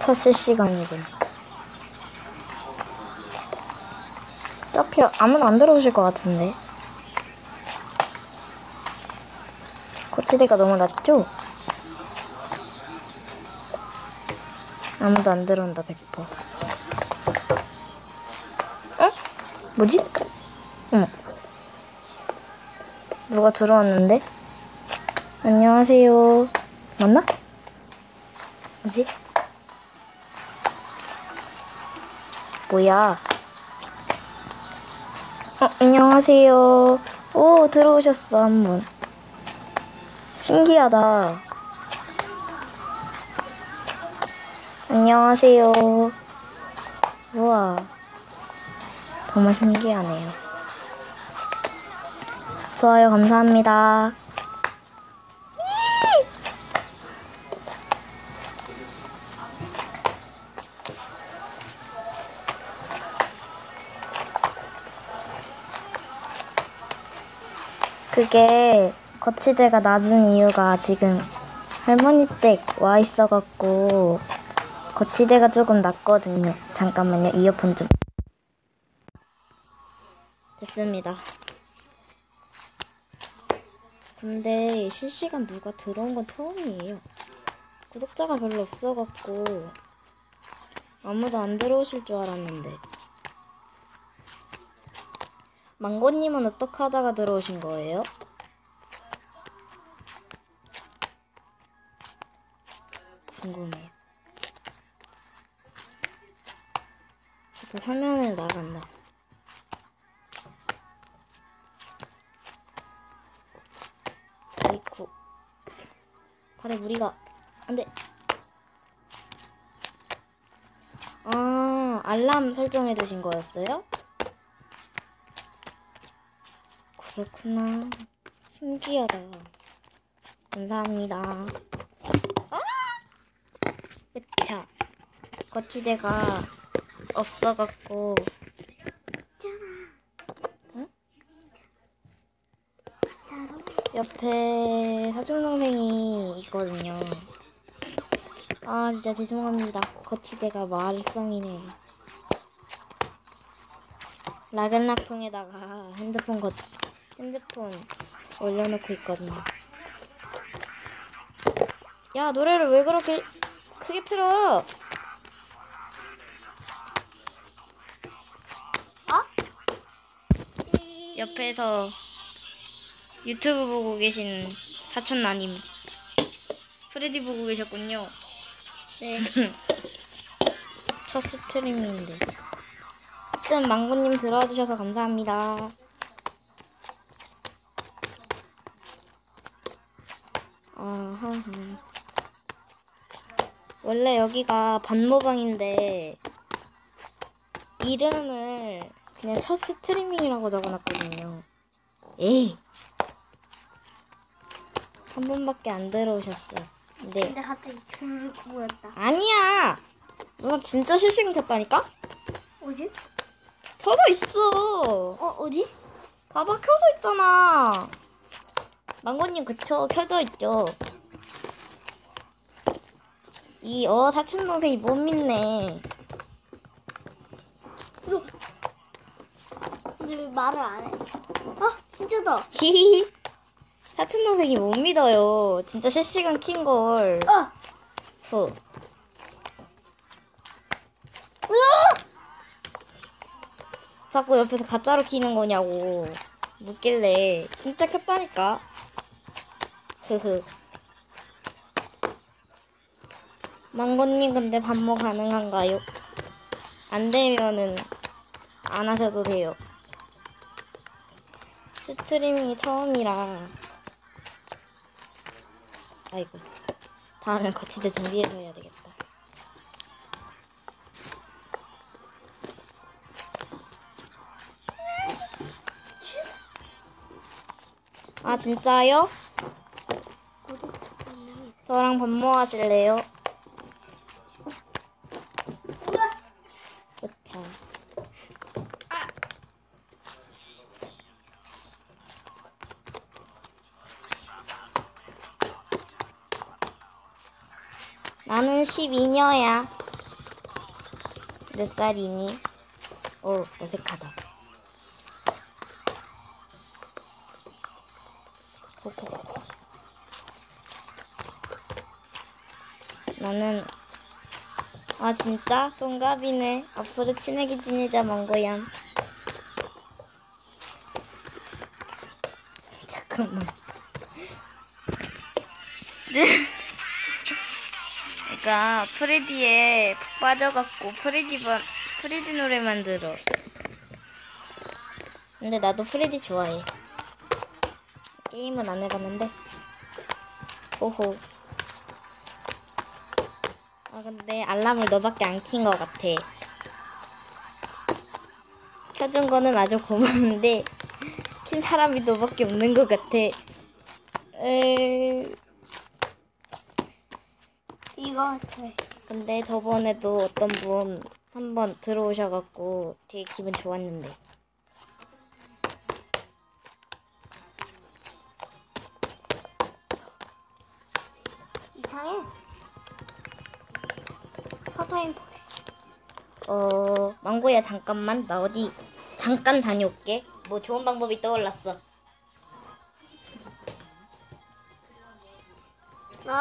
첫 실시간이군. 어차피 아무도 안 들어오실 것 같은데. 거치대가 너무 낮죠? 아무도 안 들어온다, 100%. 어? 뭐지? 어머. 누가 들어왔는데? 안녕하세요. 맞나? 뭐지? 뭐야? 어, 안녕하세요. 오, 들어오셨어, 한 분. 신기하다. 안녕하세요. 우와. 정말 신기하네요. 좋아요, 감사합니다. 그게 거치대가 낮은 이유가 지금 할머니 댁 와 있어갖고 거치대가 조금 낮거든요. 잠깐만요. 이어폰 좀. 됐습니다. 근데 실시간 누가 들어온 건 처음이에요. 구독자가 별로 없어갖고 아무도 안 들어오실 줄 알았는데. 망고님은 어떻게 하다가 들어오신 거예요? 궁금해요. 그 화면을 나간다. 아이쿠. 발에 무리가 안 돼. 아, 알람 설정해 두신 거였어요? 그렇구나. 신기하다. 감사합니다. 아! 으차. 거치대가 없어갖고. 응? 옆에 사촌동생이 있거든요. 아, 진짜 죄송합니다. 거치대가 말썽이네. 락은락통에다가 핸드폰 거, 핸드폰 올려놓고 있거든요. 야, 노래를 왜 그렇게 크게 틀어? 어? 옆에서 유튜브 보고 계신 사촌 나님. 프레디 보고 계셨군요. 네. 첫 스트리밍인데. 하여튼 망고님 들어와 주셔서 감사합니다. 아하. 원래 여기가 반모방인데 이름을 그냥 첫 스트리밍이라고 적어놨거든요. 에이. 한 번밖에 안 들어오셨어. 네. 근데 갑자기 줄을 보였다. 아니야. 누나 진짜 실시간 켰다니까? 어디? 켜져 있어. 어 어디? 봐봐 켜져 있잖아. 망고님 그쵸 켜져 있죠. 이 어 사촌 동생이 못 믿네. 너. 근데 왜 말을 안 해? 아 진짜다. 히히히. 사촌 동생이 못 믿어요. 진짜 실시간 킨 걸. 아. 후. 으아! 자꾸 옆에서 가짜로 키는 거냐고 묻길래 진짜 켰다니까. 흐흐. 망고님 근데 반모 가능한가요? 안 되면은 안 하셔도 돼요. 스트리밍이 처음이라. 아이고. 다음엔 거치대 준비해서 해야 되겠다. 아 진짜요? 저랑 밥? 그쵸. 나는 12녀야. 몇 살이니? 오, 어색하다. 코코코 코. 나는 아 진짜 동갑이네. 앞으로 친하게 지내자 망고야. 잠깐만. 그러니까 프레디에 푹 빠져갖고 프레디 바, 프레디 노래만 들어. 근데 나도 프레디 좋아해. 게임은 안 해봤는데. 오호. 아 근데 알람을 너밖에 안 킨 것 같아. 켜준 거는 아주 고마운데 킨 사람이 너밖에 없는 것 같아. 에... 이거 돼. 근데 저번에도 어떤 분 한 번 들어오셔갖고 되게 기분 좋았는데. 이상해. 포토인 포 어, 망고야 잠깐만 나 어디 잠깐 다녀올게. 뭐 좋은 방법이 떠올랐어. 어?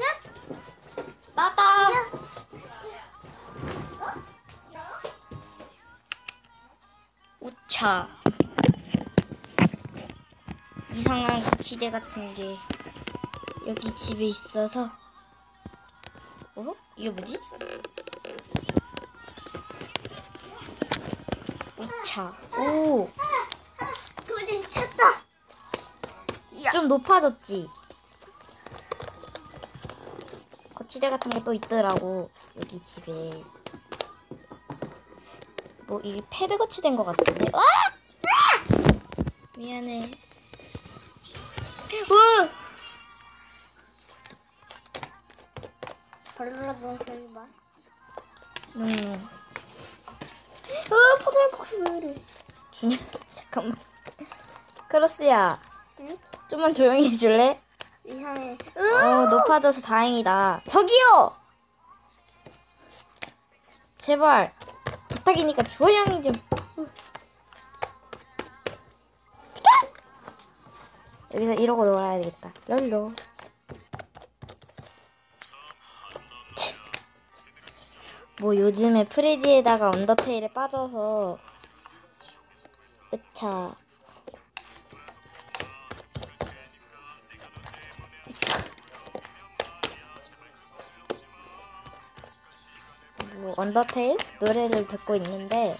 야! 나다. 우차. 이상한 거치대 같은 게 여기 집에 있어서. 어? 이게 뭐지? 우차. 오, 도저히 쳤다. 좀 높아졌지. 거치대 같은 게 또 있더라고 여기 집에. 뭐 이게 패드 거치대인 것 같은데. 아! 미안해. 으! 발라본 소리 봐. 음, 어, 포토인 폭스 왜 이래? 준영 잠깐만. 크로스야, 응? 좀만 조용히 해줄래? 이상해. 어 높아져서 다행이다. 저기요. 제발 부탁이니까 조용히 좀. 여기서 이러고 놀아야 되겠다. 롤로. 뭐 요즘에 프레디에다가 언더테일에 빠져서 으차. 뭐 언더테일? 노래를 듣고 있는데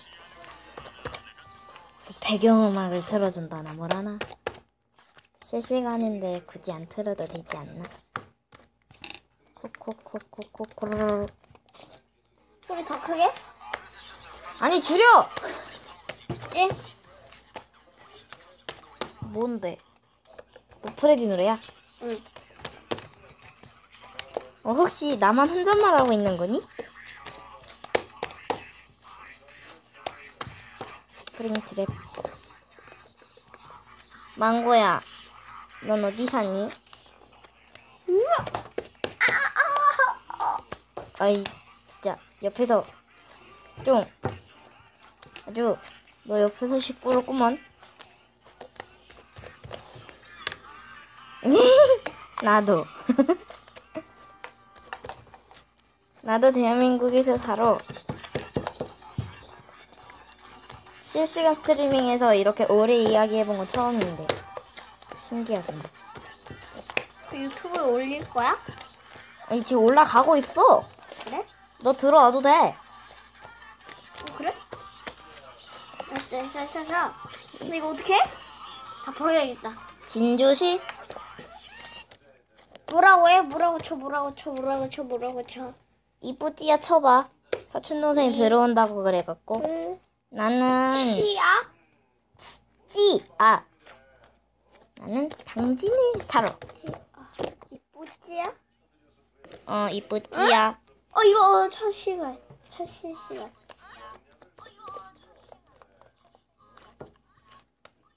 배경음악을 틀어준다나 뭐라나? 실시간인데 굳이 안 틀어도 되지 않나? 코코코코코코로 소리 더 크게? 아니 줄여! 예. 뭔데? 또 프레디 노래야? 응. 어 혹시 나만 혼잣말 하고 있는 거니? 스프링 트랩. 망고야 넌 어디 사니? 아이 진짜 옆에서 좀 아주 너 옆에서 시끄럽구먼. 나도. 나도 대한민국에서 살아. 실시간 스트리밍에서 이렇게 오래 이야기해본 건 처음인데. 신기하던데 그 유튜브에 올릴 거야? 아니 지금 올라가고 있어? 너 들어와도 돼 어, 그래? 알았어, 알았어. 근데 이거 어떻게 해? 다 버려야겠다. 진주시 뭐라고 해? 뭐라고 쳐? 뭐라고 쳐? 뭐라고 쳐? 뭐라고 쳐? 이쁘지야 쳐봐 사촌 동생 이 들어온다고 그래갖고 그 나는 치아? 찌아 나는 당진에 살아 이쁘지야? 어 이쁘지야 어 이거 첫 시간. 첫 실시간.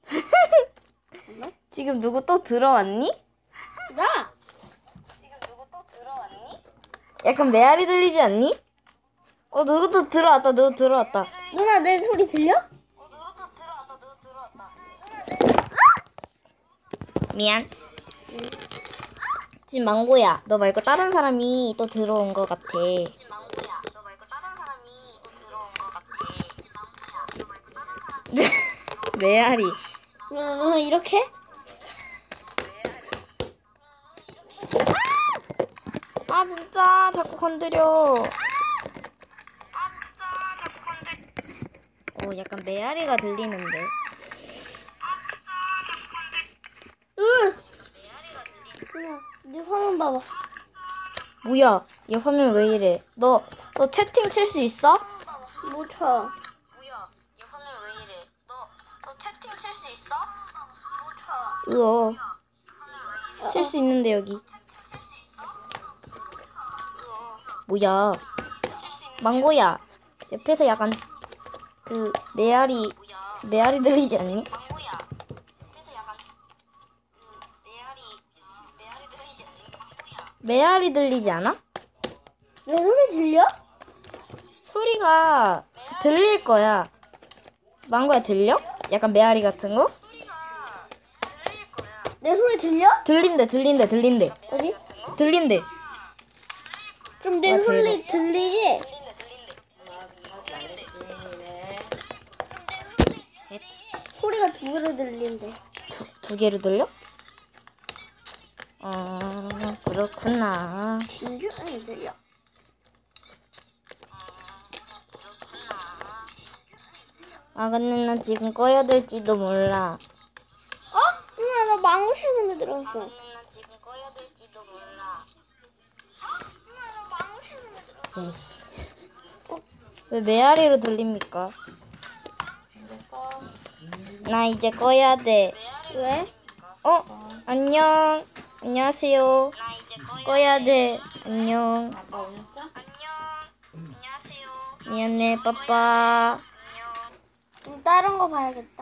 지금 누구 또 들어왔니? 나 지금 누구 또 들어왔니? 약간 메아리 들리지 않니? 어 누구도 들어왔다 누구 들어왔다 누나 내 소리 들려? 누구도 들어왔다 누구 들어왔다 미안 지금 망고 지금 망고야 너 말고 다른 사람이 또 들어온 것 같아 메아리 누나 이렇게? 아. 아 진짜 자꾸 건드려. 오 약간 메아리가 들리는데. 화면 봐봐. 뭐야? 얘 화면 왜 이래? 너 너 채팅 칠 수 있어? 못 쳐. 뭐야? 얘 화면 왜 이래? 너 너 채팅 칠 수 있어? 못 쳐. 으어. 칠 수 있는데 여기. 뭐야? 망고야. 옆에서 약간 그 메아리 메아리 들리지 않니? 메아리 들리지 않아? 내 소리 들려? 소리가 들릴 거야. 망고야 들려? 약간 메아리 같은 거? 내 소리 들려? 들린대 들린대 들린대 어디? 들린대. 그럼 내 와, 소리 들리지? 소리가 두 개로 들린대. 두, 두 개로 들려? 어 그렇구나. 진주 안 들려. 아 근데 나 지금 꺼야 될지도 몰라. 어? 누나 나 망고 채널에 들었어. 나 지금 꺼야 될지도 몰라. 누나 나 망고 들었어. 예씨. 왜 메아리로 들립니까? 나 이제 꺼야 돼. 왜? 어 안녕. 안녕하세요. 꺼야 돼. 안녕. 안녕. 안녕하세요. 미안해 빠빠. 좀 다른 거 봐야겠다.